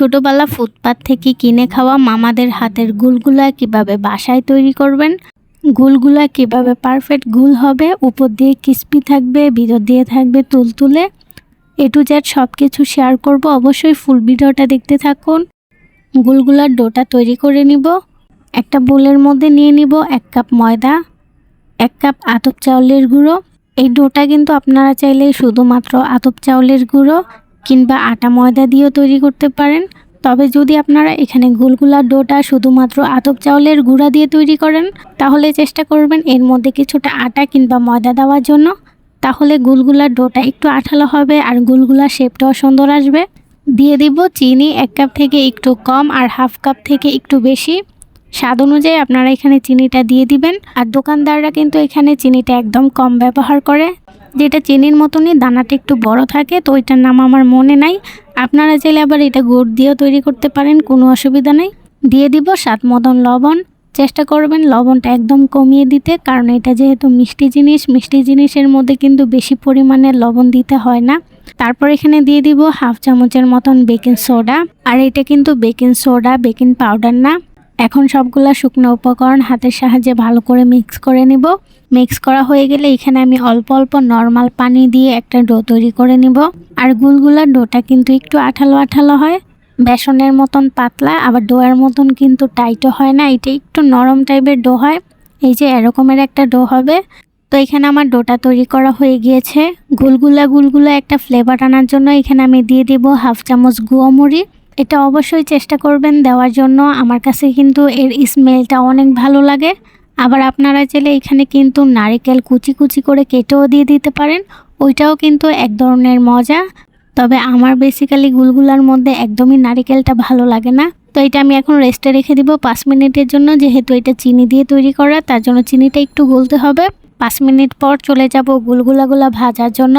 ছোটবেলা ফুটপাত থেকে কিনে খাওয়া মামাদের হাতের গুলগুলা কীভাবে বাসায় তৈরি করবেন? গুলগুলা কীভাবে পারফেক্ট গুল হবে? উপর দিয়ে ক্রিস্পি থাকবে, ভিতর দিয়ে থাকবে তুলতুলে? এ টু জেড সব কিছু শেয়ার করব। অবশ্যই ফুল ভিডিওটা দেখতে থাকুন। গুলগুলার ডোটা তৈরি করে নিব। একটা বোলের মধ্যে নিয়ে নিব এক কাপ ময়দা, এক কাপ আতপ চাউলের গুঁড়ো। এই ডোটা কিন্তু আপনারা চাইলে শুধুমাত্র আতপ চাউলের গুঁড়ো কিংবা আটা ময়দা দিয়েও তৈরি করতে পারেন। তবে যদি আপনারা এখানে গুলগুলার ডোটা শুধুমাত্র আতপ চাউলের গুঁড়া দিয়ে তৈরি করেন, তাহলে চেষ্টা করবেন এর মধ্যে কিছুটা আটা কিংবা ময়দা দেওয়ার জন্য। তাহলে গুলগুলার ডোটা একটু আঠালো হবে আর গুলগুলার শেপটাও সুন্দর আসবে। দিয়ে দিব চিনি এক কাপ থেকে একটু কম আর হাফ কাপ থেকে একটু বেশি। স্বাদ অনুযায়ী আপনারা এখানে চিনিটা দিয়ে দিবেন। আর দোকানদাররা কিন্তু এখানে চিনিটা একদম কম ব্যবহার করে। যেটা চিনির মতনই, দানাটা একটু বড় থাকে, তো ওইটার নাম আমার মনে নাই। আপনারা চাইলে আবার এটা গুড় দিয়েও তৈরি করতে পারেন, কোনো অসুবিধা নেই। দিয়ে দিব স্বাদ মতন লবণ। চেষ্টা করবেন লবণটা একদম কমিয়ে দিতে, কারণ এটা যেহেতু মিষ্টি জিনিস, মিষ্টি জিনিসের মধ্যে কিন্তু বেশি পরিমাণে লবণ দিতে হয় না। তারপর এখানে দিয়ে দিব হাফ চামচের মতন বেকিং সোডা। আর এটা কিন্তু বেকিং সোডা, বেকিং পাউডার না। এখন সবগুলা শুকনো উপকরণ হাতের সাহায্যে ভালো করে মিক্স করে নিব। মিক্স করা হয়ে গেলে এখানে আমি অল্প অল্প নর্মাল পানি দিয়ে একটা ডো তৈরি করে নিব। আর গুলগুলার ডোটা কিন্তু একটু আঠালো আঠালো হয়। বেসনের মতন পাতলা, আবার ডোয়ের মতন কিন্তু টাইটও হয় না, এটা একটু নরম টাইপের ডো হয়। এই যে এরকমের একটা ডো হবে। তো এখানে আমার ডোটা তৈরি করা হয়ে গিয়েছে। গুলগুলা গুলগুলা একটা ফ্লেভার আনার জন্য এখানে আমি দিয়ে দিব হাফ চামচ গুয়ামুড়ি এটা অবশ্যই চেষ্টা করবেন দেওয়ার জন্য। আমার কাছে কিন্তু এর স্মেলটা অনেক ভালো লাগে। আবার আপনারা চাইলে এখানে কিন্তু নারিকেল কুচি কুচি করে কেটেও দিয়ে দিতে পারেন। ওইটাও কিন্তু এক ধরনের মজা। তবে আমার বেসিক্যালি গুলগুলার মধ্যে একদমই নারিকেলটা ভালো লাগে না। তো এটা আমি এখন রেস্টে রেখে দিব পাঁচ মিনিটের জন্য। যেহেতু এটা চিনি দিয়ে তৈরি করা, তার জন্য চিনিটা একটু গলতে হবে। পাঁচ মিনিট পর চলে যাব গুলগুলাগুলা ভাজার জন্য।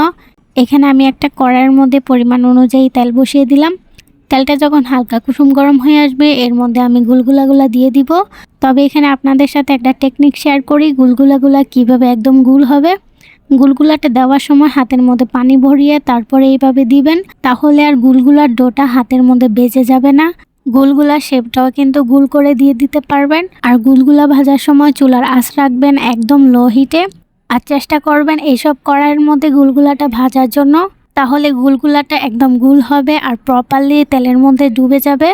এখানে আমি একটা কড়াইয়ের মধ্যে পরিমাণ অনুযায়ী তেল বসিয়ে দিলাম। তেলটা যখন হালকা কুসুম গরম হয়ে আসবে, এর মধ্যে আমি গুলগুলাগুলা দিয়ে দিব। তবে এখানে আপনাদের সাথে একটা টেকনিক শেয়ার করি, গুলগুলাগুলা কীভাবে একদম গুল হবে। গুলগুলাটা দেওয়ার সময় হাতের মধ্যে পানি ভরিয়ে তারপরে এইভাবে দিবেন, তাহলে আর গুলগুলার ডোটা হাতের মধ্যে বেজে যাবে না। গুলগুলার শেপটাও কিন্তু গুল করে দিয়ে দিতে পারবেন। আর গুলগুলা ভাজার সময় চুলার আঁচ রাখবেন একদম লো হিটে আর চেষ্টা করবেন এইসব কড়াইয়ের মধ্যে গুলগুলাটা ভাজার জন্য। তাহলে গুলগুলাটা একদম গুল হবে আর প্রপারলি তেলের মধ্যে ডুবে যাবে।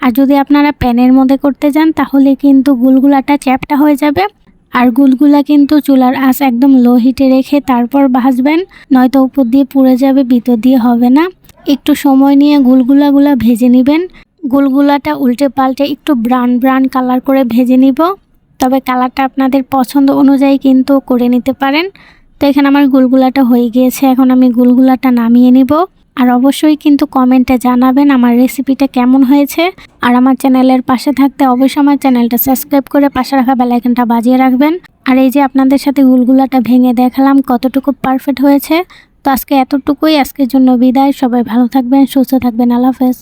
আর যদি আপনারা প্যানের মধ্যে করতে যান, তাহলে কিন্তু গুলগুলাটা চ্যাপটা হয়ে যাবে। আর গুলগুলা কিন্তু চুলার আঁচ একদম লো হিটে রেখে তারপর ভাজবেন, নয়তো উপর দিয়ে পুড়ে যাবে, ভিতর দিয়ে হবে না। একটু সময় নিয়ে গুলগুলাগুলা ভেজে নেবেন। গুলগুলাটা উল্টে পাল্টে একটু ব্রাউন ব্রাউন কালার করে ভেজে নিব। তবে কালারটা আপনাদের পছন্দ অনুযায়ী কিন্তু করে নিতে পারেন। তো এখানে আমার গুলগুলাটা হয়ে গিয়েছে, এখন আমি গুলগুলাটা নামিয়ে নিব। আর অবশ্যই কিন্তু কমেন্টে জানাবেন আমার রেসিপিটা কেমন হয়েছে। আর আমার চ্যানেলের পাশে থাকতে অবশ্যই আমার চ্যানেলটা সাবস্ক্রাইব করে পাশে রাখা বেলাইকনটা বাজিয়ে রাখবেন। আর এই যে আপনাদের সাথে গুলগুলাটা ভেঙে দেখালাম, কতটুকু পারফেক্ট হয়েছে। তো আজকে এতটুকুই, আজকের জন্য বিদায়। সবাই ভালো থাকবেন, সুস্থ থাকবেন, আল্লাহ হাফেজ।